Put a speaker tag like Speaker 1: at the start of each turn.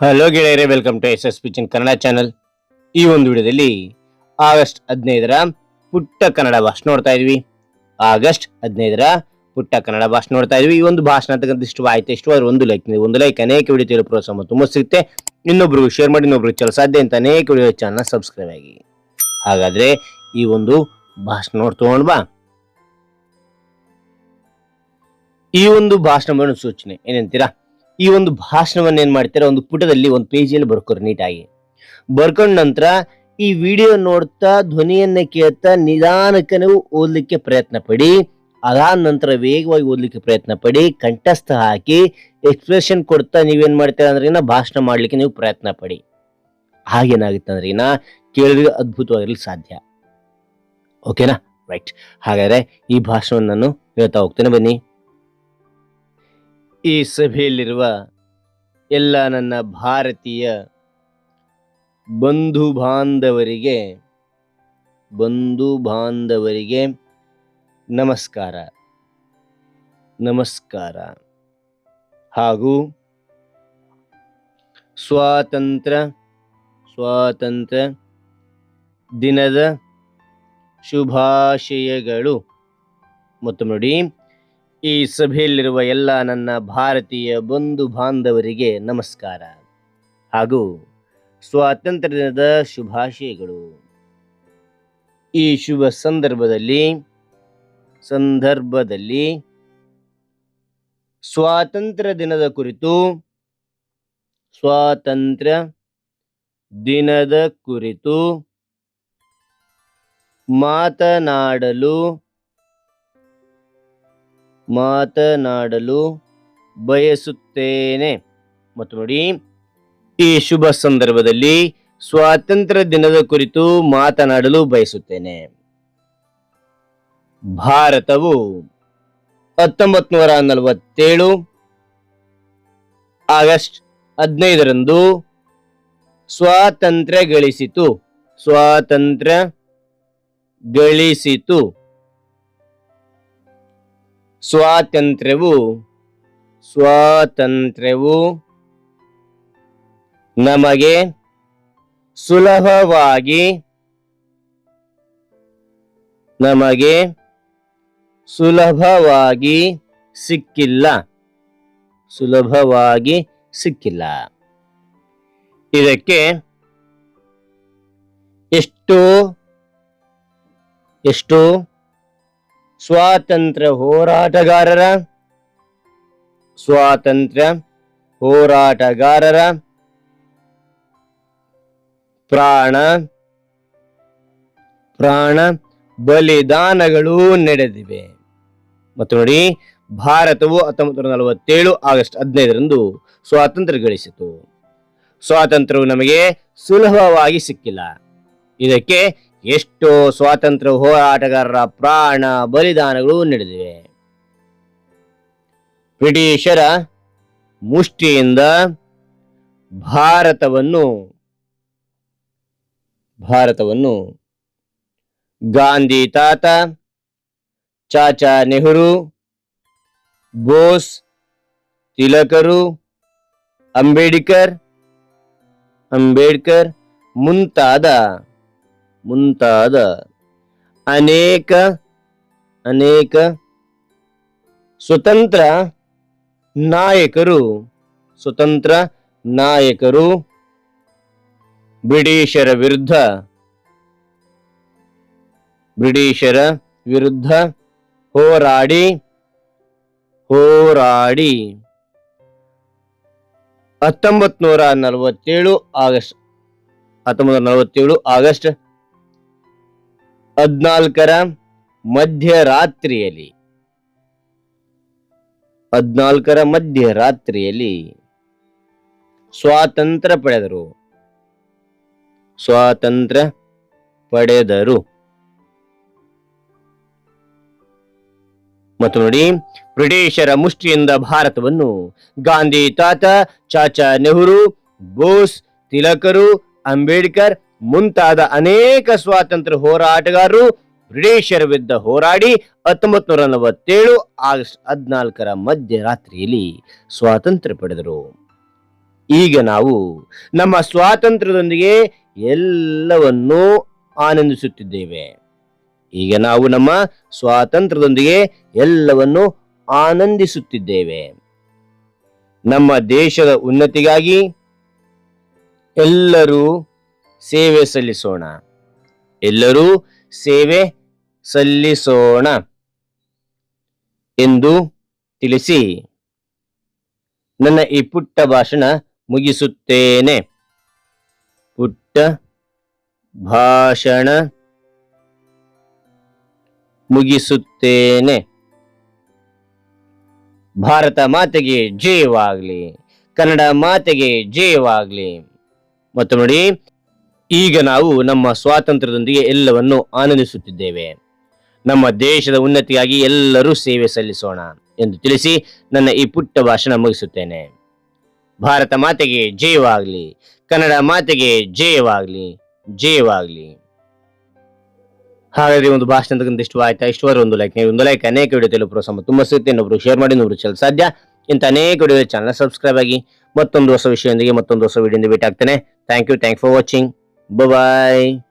Speaker 1: Hello ಗೆಳೆಯರೆ welcome to S S ಪಿಚಿನ್ Kannada channel ಈ ಒಂದು ವಿಡಿಯೋದಲ್ಲಿ ಆಗಸ್ಟ್ ಹದಿನೈದರ ಪುಟ್ಟ ಕನ್ನಡ ಭಾಷೆ ನೋಡ್ತಾ ಇದ್ವಿ. ಆಗಸ್ಟ್ ಹದಿನೈದರ ಪುಟ್ಟ ಕನ್ನಡ ಭಾಷೆ ನೋಡ್ತಾ ಇದ್ವಿ. ಈ ಒಂದು ಭಾಷಣ ಅಂತಕ್ಕಂಥ ಇಷ್ಟ ಆಯ್ತು ಇಷ್ಟವಾದ್ರೆ ಒಂದು ಲೈಕ್ ನೀವು, ಒಂದು ಲೈಕ್ ಅನೇಕ ವಿಡಿಯೋ ತಿಳಿಯೋ ಪ್ರೋತ್ಸಾಹ ತುಂಬ ಸಿಗುತ್ತೆ. ಇನ್ನೊಬ್ರಿಗೂ ಶೇರ್ ಮಾಡಿ, ಇನ್ನೊಬ್ರಿಗೆ ಚಲ ಸಾಧ್ಯ ಅಂತ ಅನೇಕ ವಿಡಿಯೋ ಚಾನಲ್ ಸಬ್ಸ್ಕ್ರೈಬ್ ಆಗಿ. ಹಾಗಾದರೆ ಈ ಒಂದು ಭಾಷಣ ನೋಡಿ ತೊಗೊಂಡು ಬಾ. ಈ ಒಂದು ಭಾಷಣ ಸೂಚನೆ. ಏನಂತೀರಾ ಈ ಒಂದು ಭಾಷಣವನ್ನ ಏನ್ ಮಾಡ್ತಾರೆ, ಒಂದು ಪುಟದಲ್ಲಿ ಒಂದು ಪೇಜಿಯಲ್ಲಿ ಬರ್ಕೋರು ನೀಟಾಗಿ. ಬರ್ಕೊಂಡ ನಂತರ ಈ ವಿಡಿಯೋ ನೋಡ್ತಾ ಧ್ವನಿಯನ್ನ ಕೇಳ್ತಾ ನಿಧಾನಕ್ಕೆ ನೀವು ಓದ್ಲಿಕ್ಕೆ ಪ್ರಯತ್ನ ಪಡಿ. ಅದಾದ ನಂತರ ವೇಗವಾಗಿ ಓದ್ಲಿಕ್ಕೆ ಪ್ರಯತ್ನ ಪಡಿ, ಕಂಠಸ್ಥ ಹಾಕಿ ಎಕ್ಸ್ಪ್ರೆಷನ್ ಕೊಡ್ತಾ ನೀವೇನ್ ಮಾಡ್ತೀರಾ ಅಂದ್ರೆ ಭಾಷಣ ಮಾಡ್ಲಿಕ್ಕೆ ನೀವು ಪ್ರಯತ್ನ ಪಡಿ. ಹಾಗೇನಾಗುತ್ತೆ ಅಂದ್ರೆ ಇನ್ನ ಕೇಳಿದ್ರೆ ಅದ್ಭುತವಾಗಿರ್ಲಿಕ್ಕೆ ಸಾಧ್ಯ. ಓಕೆನಾ ರೈಟ್ ಹಾಗಾದ್ರೆ ಈ ಭಾಷಣವನ್ನು ನಾನು ಹೇಳ್ತಾ ಹೋಗ್ತೇನೆ ಬನ್ನಿ. ಈ ಸಭೆಯಲ್ಲಿರುವ ಎಲ್ಲ ನನ್ನ ಭಾರತೀಯ ಬಂಧು ಬಾಂಧವರಿಗೆ ಬಂಧು ಬಾಂಧವರಿಗೆ ನಮಸ್ಕಾರ. ನಮಸ್ಕಾರ. ಹಾಗೂ ಸ್ವಾತಂತ್ರ್ಯ ಸ್ವಾತಂತ್ರ್ಯ ದಿನದ ಶುಭಾಶಯಗಳು. ಮತ್ತು ನೋಡಿ ಈ ಸಭೆಯಲ್ಲಿರುವ ಎಲ್ಲ ನನ್ನ ಭಾರತೀಯ ಬಂಧು ಬಾಂಧವರಿಗೆ ನಮಸ್ಕಾರ ಹಾಗೂ ಸ್ವಾತಂತ್ರ್ಯ ದಿನದ ಶುಭಾಶಯಗಳು. ಈ ಶುಭ ಸಂದರ್ಭದಲ್ಲಿ ಸಂದರ್ಭದಲ್ಲಿ ಸ್ವಾತಂತ್ರ್ಯ ದಿನದ ಕುರಿತು, ಸ್ವಾತಂತ್ರ್ಯ ದಿನದ ಕುರಿತು ಮಾತನಾಡಲು ಮಾತನಾಡಲು ಬಯಸುತ್ತೇನೆ. ಮತ್ತು ನೋಡಿ, ಈ ಶುಭ ಸಂದರ್ಭದಲ್ಲಿ ಸ್ವಾತಂತ್ರ್ಯ ದಿನದ ಕುರಿತು ಮಾತನಾಡಲು ಬಯಸುತ್ತೇನೆ. ಭಾರತವು ಹತ್ತೊಂಬತ್ ನೂರ ನಲವತ್ತೇಳು ಆಗಸ್ಟ್ ಹದಿನೈದರಂದು ಸ್ವಾತಂತ್ರ್ಯ ಗಳಿಸಿತು. ಸ್ವಾತಂತ್ರ್ಯ ಗಳಿಸಿತು. ಸ್ವಾತಂತ್ರ್ಯವು ಸ್ವಾತಂತ್ರ್ಯವು ನಮಗೆ ಸುಲಭವಾಗಿ ನಮಗೆ ಸುಲಭವಾಗಿ ಸಿಕ್ಕಿಲ್ಲ. ಸುಲಭವಾಗಿ ಸಿಕ್ಕಿಲ್ಲ. ಇದಕ್ಕೆ ಎಷ್ಟು ಎಷ್ಟೋ ಸ್ವಾತಂತ್ರ್ಯ ಹೋರಾಟಗಾರರ ಸ್ವಾತಂತ್ರ್ಯ ಹೋರಾಟಗಾರರ, ಪ್ರಾಣ ಪ್ರಾಣ ಬಲಿದಾನಗಳು ನಡೆದಿವೆ. ಮತ್ತು ನೋಡಿ, ಭಾರತವು ಹತ್ತೊಂಬತ್ತು ನೂರ ನಲವತ್ತೇಳು ಆಗಸ್ಟ್ ಹದಿನೈದರಂದು ಸ್ವಾತಂತ್ರ್ಯ ಗಳಿಸಿತು. ಸ್ವಾತಂತ್ರ್ಯವು ನಮಗೆ ಸುಲಭವಾಗಿ ಸಿಕ್ಕಿಲ್ಲ. ಇದಕ್ಕೆ ಎಷ್ಟೋ ಸ್ವಾತಂತ್ರ್ಯ ಹೋರಾಟಗಾರರ ಪ್ರಾಣ ಬಲಿದಾನಗಳು ನಡೆದಿವೆ. ಬ್ರಿಟಿಷರ ಮುಷ್ಟಿಯಿಂದ ಭಾರತವನ್ನು ಭಾರತವನ್ನು ಗಾಂಧಿ ತಾತ ಚಾಚಾ ನೆಹರು, ಬೋಸ್ ತಿಲಕರು, ಅಂಬೇಡ್ಕರ್ ಅಂಬೇಡ್ಕರ್ ಮುಂತಾದ ಮುಂತಾದ ಅನೇಕ ಅನೇಕ ಸ್ವತಂತ್ರ ನಾಯಕರು ಸ್ವತಂತ್ರ ನಾಯಕರು, ಬ್ರಿಟಿಷರ ವಿರುದ್ಧ ಬ್ರಿಟಿಷರ ವಿರುದ್ಧ ಹೋರಾಡಿ ಹೋರಾಡಿ ಹತ್ತೊಂಬತ್ ನೂರ ನಲವತ್ತೇಳು ಆಗಸ್ಟ್ ಹತ್ತೊಂಬತ್ತು ನಲವತ್ತೇಳು ಆಗಸ್ಟ್ ಹದ್ನಾಲ್ಕರ ಮಧ್ಯರಾತ್ರಿಯಲ್ಲಿ. ಹದಿನಾಲ್ಕರ ಮಧ್ಯರಾತ್ರಿಯಲ್ಲಿ ಸ್ವಾತಂತ್ರ್ಯ ಪಡೆದರು. ಸ್ವಾತಂತ್ರ್ಯ ಪಡೆದರು. ಮತ್ತು ನೋಡಿ, ಬ್ರಿಟಿಷರ ಮುಷ್ಟಿಯಿಂದ ಭಾರತವನ್ನು ಗಾಂಧಿ ತಾತ ಚಾಚಾ ನೆಹರು, ಬೋಸ್, ತಿಲಕರು, ಅಂಬೇಡ್ಕರ್ ಮುಂತಾದ ಅನೇಕ ಸ್ವಾತಂತ್ರ್ಯ ಹೋರಾಟಗಾರರು ಬ್ರಿಟಿಷರ ವಿರುದ್ಧ ಹೋರಾಡಿ ಹತ್ತೊಂಬತ್ ನೂರ ನಲವತ್ತೇಳು ಆಗಸ್ಟ್ ಹದಿನಾಲ್ಕರ ಮಧ್ಯರಾತ್ರಿಯಲ್ಲಿ ಸ್ವಾತಂತ್ರ್ಯ ಪಡೆದರು. ಈಗ ನಾವು ನಮ್ಮ ಸ್ವಾತಂತ್ರ್ಯದೊಂದಿಗೆ ಎಲ್ಲವನ್ನೂ ಆನಂದಿಸುತ್ತಿದ್ದೇವೆ. ಈಗ ನಾವು ನಮ್ಮ ಸ್ವಾತಂತ್ರ್ಯದೊಂದಿಗೆ ಎಲ್ಲವನ್ನು ಆನಂದಿಸುತ್ತಿದ್ದೇವೆ. ನಮ್ಮ ದೇಶದ ಉನ್ನತಿಗಾಗಿ ಎಲ್ಲರೂ ಸೇವೆ ಸಲ್ಲಿಸೋಣ. ಎಲ್ಲರೂ ಸೇವೆ ಸಲ್ಲಿಸೋಣ ಎಂದು ತಿಳಿಸಿ ನನ್ನ ಈ ಪುಟ್ಟ ಭಾಷಣ ಮುಗಿಸುತ್ತೇನೆ. ಪುಟ್ಟ ಭಾಷಣ ಮುಗಿಸುತ್ತೇನೆ. ಭಾರತ ಮಾತೆಗೆ ಜಯವಾಗಲಿ, ಕನ್ನಡ ಮಾತೆಗೆ ಜಯವಾಗ್ಲಿ. ಮತ್ತು ನೋಡಿ ಈಗ ನಾವು ನಮ್ಮ ಸ್ವಾತಂತ್ರ್ಯದೊಂದಿಗೆ ಎಲ್ಲವನ್ನು ಆನಂದಿಸುತ್ತಿದ್ದೇವೆ. ನಮ್ಮ ದೇಶದ ಉನ್ನತಿಗಾಗಿ ಎಲ್ಲರೂ ಸೇವೆ ಸಲ್ಲಿಸೋಣ ಎಂದು ತಿಳಿಸಿ ನನ್ನ ಈ ಪುಟ್ಟ ಭಾಷಣ ಮುಗಿಸುತ್ತೇನೆ. ಭಾರತ ಮಾತೆಗೆ ಜಯವಾಗಲಿ, ಕನ್ನಡ ಮಾತೆಗೆ ಜಯವಾಗಲಿ ಜಯವಾಗಲಿ. ಹಾಗಾದ್ರೆ ಒಂದು ಭಾಷಣ ಅಂತಕ್ಕಂಥ ಇಷ್ಟ ಆಯ್ತಾ? ಒಂದು ಲೈಕ್ ನೀವು ಒಂದು ಲೈಕ್ ಅನೇಕ ವಿಡಿಯೋ ತಲುಪುವ ಪ್ರೋತ್ಸಾಹ ತುಂಬ ಸಿಗುತ್ತೆ. ಇನ್ನೊಬ್ರು ಶೇರ್ ಮಾಡಿ ಇನ್ನೊಬ್ರು ಚಲ್ ಸಾಧ್ಯ. ಇಂಥ ಅನೇಕ ವಿಡಿಯೋ ಚಾನಲ್ ಸಬ್ಸ್ಕ್ರೈಬ್ ಆಗಿ ಮತ್ತೊಂದು ಹೊಸ ವಿಷಯದೊಂದಿಗೆ ಮತ್ತೊಂದು ಹೊಸ ವಿಡಿಯೋದಿಂದ ಭೇಟಿ ಆಗ್ತೇನೆ thank you thank for watching Bye-bye!